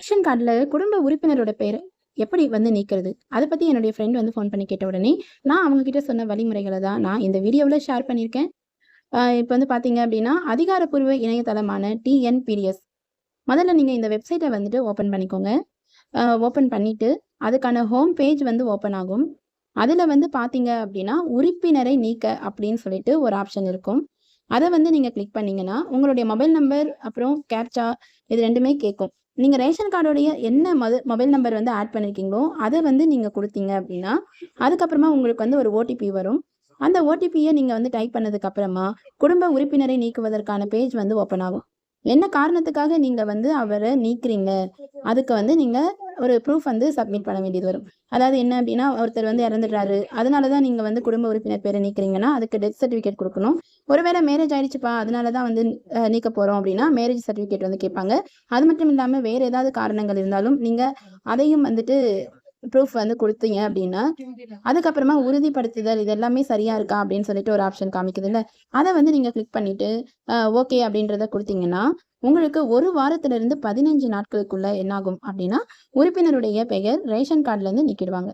Ration கார்டில் குடும்ப உறுப்பினரோட பேர் எப்படி வந்து நீக்கிறது? அதை பற்றி என்னுடைய ஃப்ரெண்ட் வந்து ஃபோன் பண்ணி கேட்ட உடனே நான் அவங்கக்கிட்ட சொன்ன வழிமுறைகளை தான் நான் இந்த வீடியோவில் ஷேர் பண்ணியிருக்கேன். இப்போ வந்து பார்த்தீங்க அப்படின்னா அதிகாரப்பூர்வ இணையதளமான டிஎன்பிடிஎஸ் முதல்ல நீங்கள் இந்த வெப்சைட்டை வந்துட்டு ஓப்பன் பண்ணிக்கோங்க. ஓப்பன் பண்ணிவிட்டு அதுக்கான ஹோம் பேஜ் வந்து ஓப்பன் ஆகும். அதில் வந்து பார்த்தீங்க அப்படின்னா உறுப்பினரை நீக்க அப்படின்னு சொல்லிட்டு ஒரு ஆப்ஷன் இருக்கும். அதை வந்து நீங்கள் கிளிக் பண்ணிங்கன்னா உங்களுடைய மொபைல் நம்பர் அப்புறம் கேப்சா இது ரெண்டுமே கேட்கும் நீங்கள் ரேஷன் கார்டோடைய என்ன மது மொபைல் நம்பர் வந்து ஆட் பண்ணியிருக்கீங்களோ அதை வந்து நீங்கள் கொடுத்தீங்க அப்படின்னா அதுக்கப்புறமா உங்களுக்கு வந்து ஒரு ஓடிபி வரும். அந்த ஓடிபியை நீங்கள் வந்து டைப் பண்ணதுக்கு அப்புறமா குடும்ப உறுப்பினரை நீக்குவதற்கான பேஜ் வந்து ஓப்பன் ஆகும். என்ன காரணத்துக்காக நீங்கள் வந்து அவரை நீக்குறீங்க? அதுக்கு வந்து நீங்கள் ஒரு ப்ரூஃப் வந்து சப்மிட் பண்ண வேண்டியது வரும். அதாவது என்ன அப்படின்னா ஒருத்தர் வந்து இறந்துடுறாரு. அதனால தான் நீங்கள் வந்து குடும்ப உறுப்பினர் பேரை நீக்கிறீங்கன்னா அதுக்கு டெத் சர்டிஃபிகேட் கொடுக்கணும். ஒருவேளை மேரேஜ் ஆயிடுச்சுப்பா அதனால தான் வந்து நீக்க போகிறோம் அப்படின்னா மேரேஜ் சர்டிஃபிகேட் வந்து கேட்பாங்க. அது மட்டும் இல்லாமல் வேறு ஏதாவது காரணங்கள் இருந்தாலும் நீங்கள் அதையும் வந்துட்டு ப்ரூஃப் வந்து கொடுத்தீங்க அப்படின்னா அதுக்கப்புறமா உறுதிப்படுத்துதல் இது எல்லாமே சரியா இருக்கா அப்படின்னு சொல்லிட்டு ஒரு ஆப்ஷன் காமிக்குதுல்ல. அதை வந்து நீங்கள் கிளிக் பண்ணிட்டு ஓகே அப்படின்றத கொடுத்தீங்கன்னா உங்களுக்கு ஒரு வாரத்துல இருந்து பதினஞ்சு நாட்களுக்குள்ள என்னாகும் அப்படின்னா உறுப்பினருடைய பெயர் ரேஷன் கார்டுல இருந்து நீக்கிடுவாங்க.